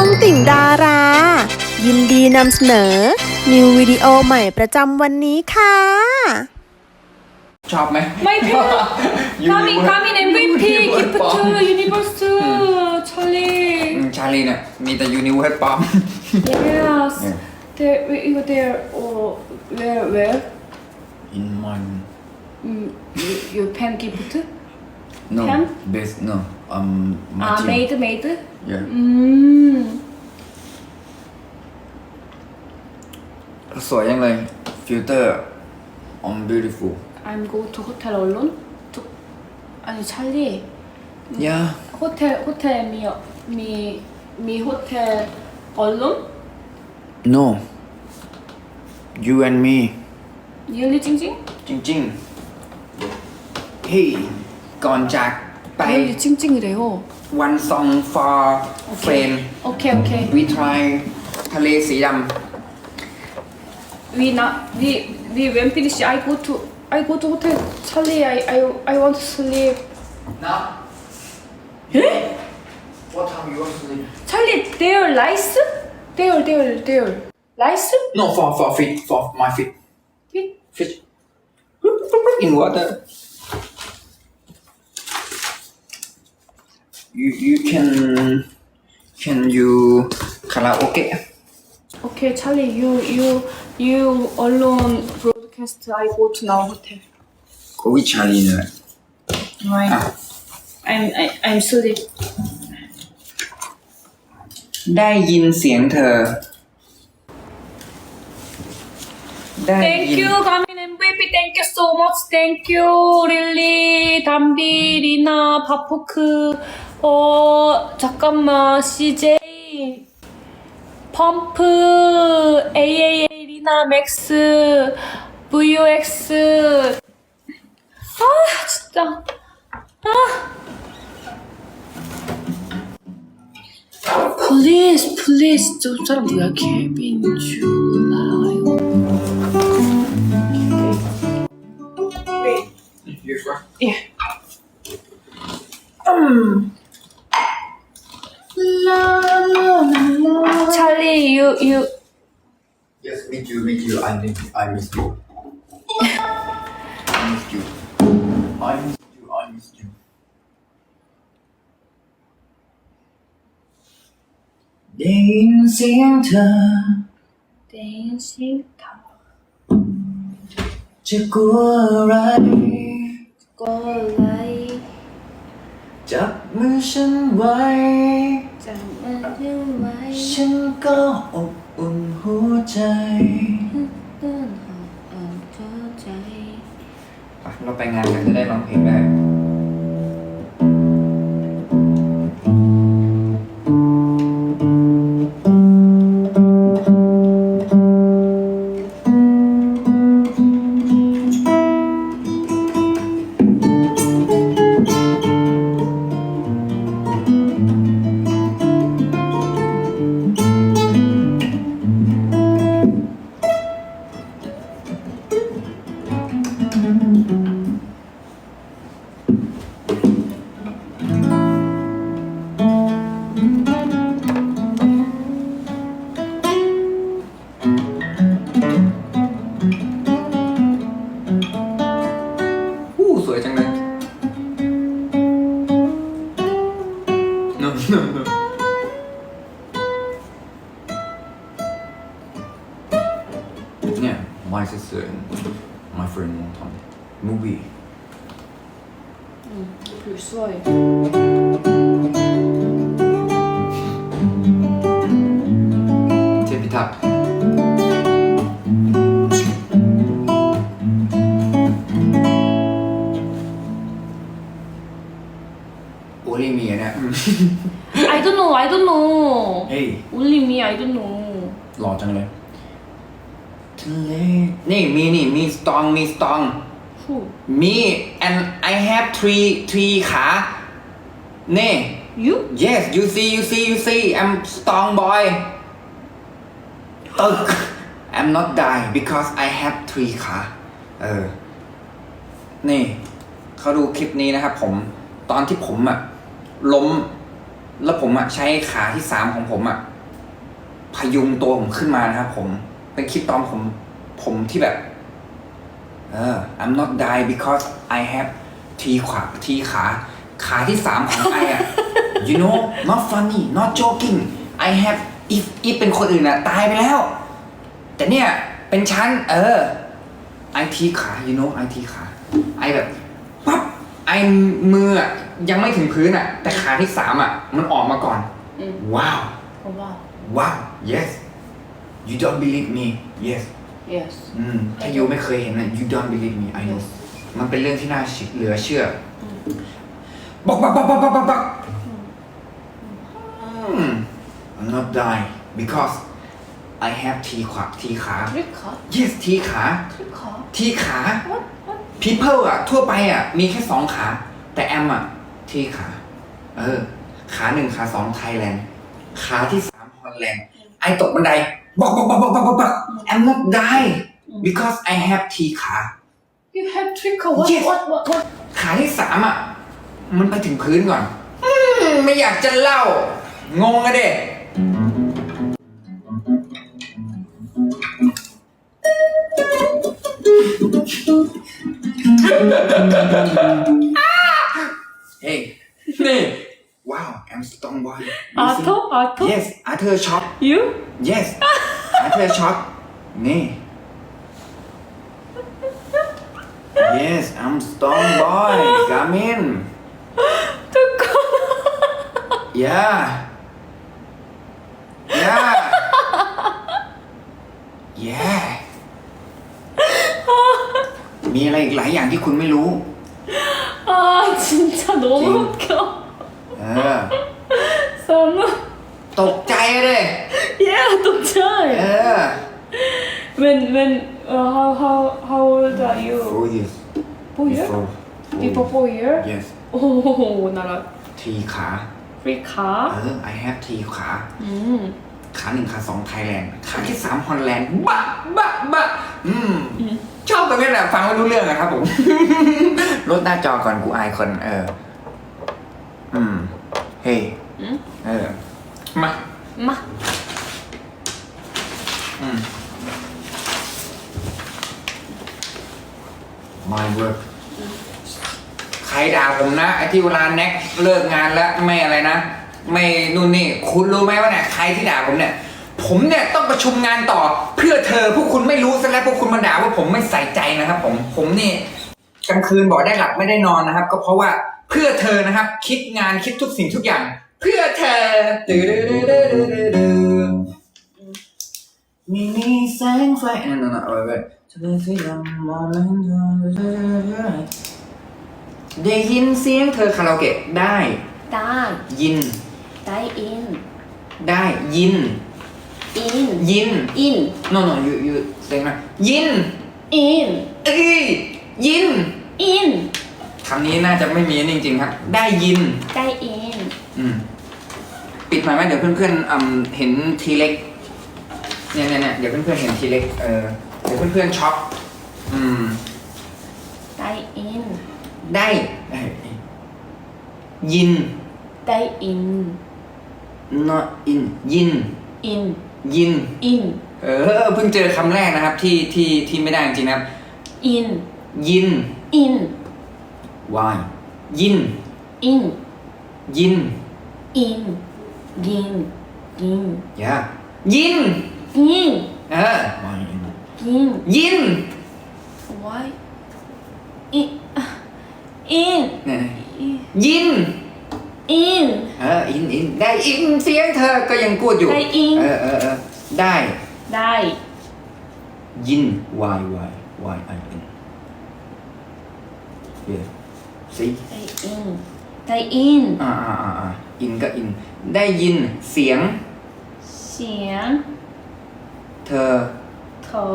องติ่งดารา ยินดีนำเสนอ นิววิดีโอใหม่ประจำวันนี้ค่ะ ชอบไหม My favorite. Universe- Coming, coming MVP, Universe gift bomb. to universe to Charlie. อืมชาลีเนี่ยมีแต่ยูนิเวิร์สปอม Yes. Yeah. There, wait, you there, oh, where, where? in my Mm, you, you pen gift? no Pen? best no um Ah, Martin made, made. yeah Mm. สวยยังเลยฟิลเตอร์ on beautiful I'm go to hotel alone. To, 아니 찰리. yeah 호텔 호텔 미, 미, 미 호텔 alone? no you and me Really 찡찡? จริงๆเฮ้ย ก่อนจากไป Really 찡찡이래요. one song for friend 오케이 오케이. we try ทะเลสีด We not we we when finish I go to I go to hotel Charlie I I I want to sleep. ำ now 예? what time you want to sleep Charlie there rice? There there there rice? no for for fit for my fit Fit? fish in water you you can can you karaoke Okay Charlie you you you alone broadcast I go to now hotel. ก็วิชาลีเนี่ย Right. Ah. I'm I, I'm sleep. ได้ยินเสียงเธอ ได้ Thank ยิน you 가민 MVP you so much. You 릴리 담비 리나 바포크. 어 잠깐만 CJ 펌프. AAA 리나 맥스. VUX 아 진짜. 아. 플리즈 플리즈 저 사람 누구야? 케빈 줄 ได้ยินเสียงเธอ ได้ยินเสียงเธอจะกลัวอะไรกลัวอะไรจับมือฉันไว้จับมือฉันไว้ ฉันก็อบอุ่นหัวใจเราไปงานกันจะได้ร้องเพลงได้ 좋아 요. 제비 탑. 올리 미 얘 네. I don't know, I don't know. 에 이, Only me, I don't know. หล่อจังเลยทะเลนี่มีนี่มีสตองมีสตอง who มี and I have three three ขานี่ you yes you see you see you see I'm strong boy ตึก I'm not die because I have three ขาเออ นี่เขาดูคลิปนี้นะครับผม ตอนที่ผมอะล้ม แล้วผมอะใช้ขาที่สามของผมอะพยุงตัวผมขึ้นมานะครับผม เป็นคลิปตอนผม ผมที่แบบ เออ I'm not die because I have ทีขวาทีขา ขาที่สามของไออะ you know not funny not joking I have if if เป็นคนอื่นอะตายไปแล้ว แต่เนี่ยเป็นชั้นเออไอทีขา you know ไอทีขาไอแบบปั๊บไอมืออะยังไม่ถึงพื้นอะแต่ขาที่สามอะมันออกมาก่อน อืมว้าว wow ว้าว yes you don't believe me yes yes อืมถ้ายูไม่เคยเห็นนะ you don't believe me I know มันเป็นเรื่องที่น่าเชื่เหลือเชื่อบอกบอกบอกบอกบอกบอกอืม I'm not die because I have ทีขวัาทีขา yes ทีขาทีขา what what people อะ ทั่วไปอะ มีแค่สองขา แต่แอมอะ ทีขา เออ ขาหนึ่งขาสองไทยแลนด์ ขาที่สามฮอลแลนด์ ไอตกบันได บอกบอกบอกบอกบอกบอก I'm not die because I have ทีขา You have trickle. What? Yes. What? What? What? ขาที่สามอะ มันไปถึงพื้นก่อนอืมไม่อยากจะเล่า งงอะเด็กเฮ้ยนี่ ว้าว I'm strong boy Arthur? Arthur? yes อาเธอช็อป You? yes เธอช็อปนี่ yes I'm strong boy come in yeah yeah yeah มีอะไรอีกหลายอย่างที่คุณไม่รู้ 아 진짜 너무 찡. 웃겨. เออ 너무 ตกใจเลย yeah, don't tell. Yeah. When when uh, how how how old are you? Four years. Four years. Before. Four Before years. four years. Yes. Oh, น่ารัก ทีขา Free ขาเออ I have ทีขาขาหนึ่งขาสองไทยแลนด์ขาที่สามฮอลแลนด์บะบะบะอืม อืชอบตรงนี้แหละฟังไม่รู้เรื่องอะครับผม ลดหน้าจอก่อนกูอายคน เออ อืม เฮ้เออ มา มา ม my work ใครด่าผมนะไอ้ที่เวลาแน็กเลิกงานแล้วไม่อะไรนะ ไม่นู่นนี่ คุณรู้ไหมว่าเนี่ยใครที่ด่าผมเนี่ย ผมเนี่ยต้องประชุมงานต่อเพื่อเธอพวกคุณไม่รู้ซะแล้วพวกคุณมาด่าว่าผมไม่ใส่ใจนะครับ ผมผมนี่กลางคืนบอกได้หลับไม่ได้นอนนะครับ ก็เพราะว่าเพื่อเธอนะครับ คิดงานคิดทุกสิ่งทุกอย่าง เพื่อเธอตื่น มีแสงไฟนั่นน่ะเอาไว้จะได้นสีดำมองเห็นเธอได้ยินเสียงเธอคาราโอเกะได้ ได้ยิน ได้อิน ได้ยิน อิน ยิน อิน no no you you say มายิน อินเอ้ยยิน อินคำนี้น่าจะไม่มีจริงๆครับ ได้ยิน ได้อิน อืม ปิดหมายไหมเดี๋ยวเพื่อนๆเห็นทีเล็ก เนี่ยเนี่ยเนี่ยเดี๋ยวเพื่อนๆเห็นทีเล็กเออเดี๋ยวเพื่อนๆช็อปอืม ได้อิน ได้ยิน ได้อิน not in ยิน อิน ยิน อิน เออเพิ่งเจอคำแรกนะครับ ที่ที่ที่ไม่ได้จริงนะครับ in นยิน อิ why ยิน อิน ยิน อิน ยิน ยิน yeah ยิน กินเออกินยิน Why in อินยินอินเอออินอินได้อินเสียงเธอก็ยังกูดอยู่ ได้อินเออเออเออได้ได้ยิน Why Why Why i n yeah see ได้อินได้อินอ่าอ่าอ่าอินก็อิน ได้ยินเสียง เสียง เธอ ทอ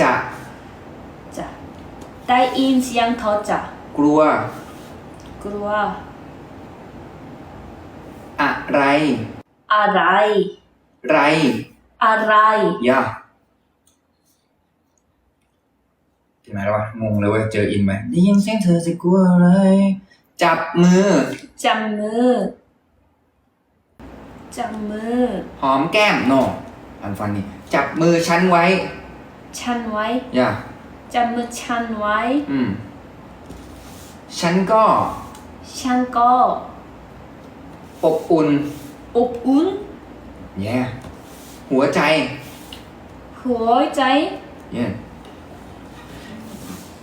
จะ จะได้ยินเสียงเธอจะกลัว กลัวอะไร อะไร ไร อะไรยาใช่ไหมล่ะวะงงเลยว่าเจออินไหมได้ยินเสียงเธอจะกลัวอะไร จับมือ จับมือจับมือ หอมแก้มโน อันฟันนี่จับมือฉันไว้ ชันไว้ อย่า จับมือชันไว้ อืม ฉันก็ฉันก็อบอุ่น อบอุ่นแย่หัวใจ หัวใจเย่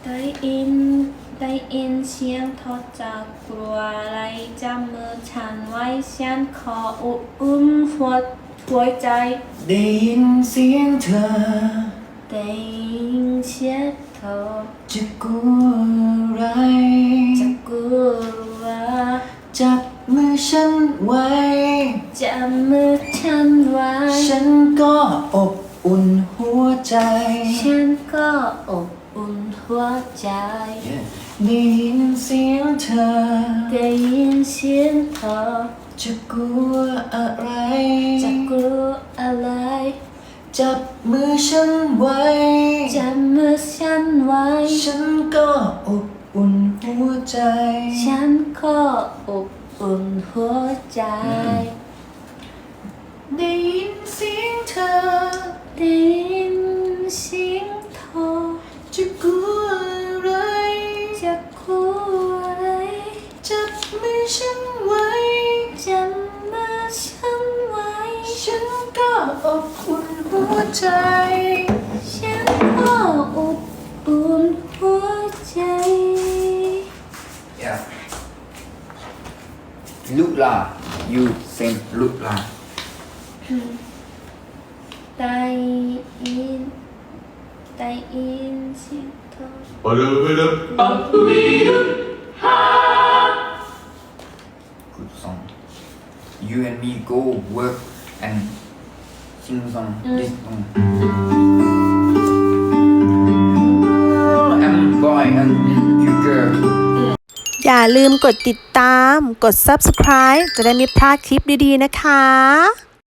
ได้ยินได้ยินเสียงทอดจากกลัวอะไรจับมือฉันไว้ฉันขออบอุ่นหัว หัวใจ ได้ยินเสียงเธอได้ยินเสียงเธอจะกลัวอะไร จะกลัวจับมือฉันไว้จับมือฉันไว้ ฉันก็อบอุ่นหัวใจ ฉันก็อบอุ่นหัวใจ ได้ยินเสียงเธอ ได้ยินเสียงเธอ จะกลัวอะไร จะกลัวอะไร จับมือฉันไว้ จับมือฉันไว้ ฉันก็อบอุ่นหัวใจ ฉันก็อบอุ่นหัวใจ ได้ยินเสียงเธอ ได้ยินเสียงเธอ จะกลัวอะไร จะกลัวอะไร จับมือฉัน อบอุ่นหัวใจ ฉันก็อบอุ่นหัวใจ Yeah. Lula, you sing Lula. ได้ยินได้ยินเสียงเธอ Good song. You and me go work and sing song. This song. I'm boy and you girl. อย่าลืมกดติดตาม กด subscribe จะได้ไม่พลาดคลิปดีๆนะคะ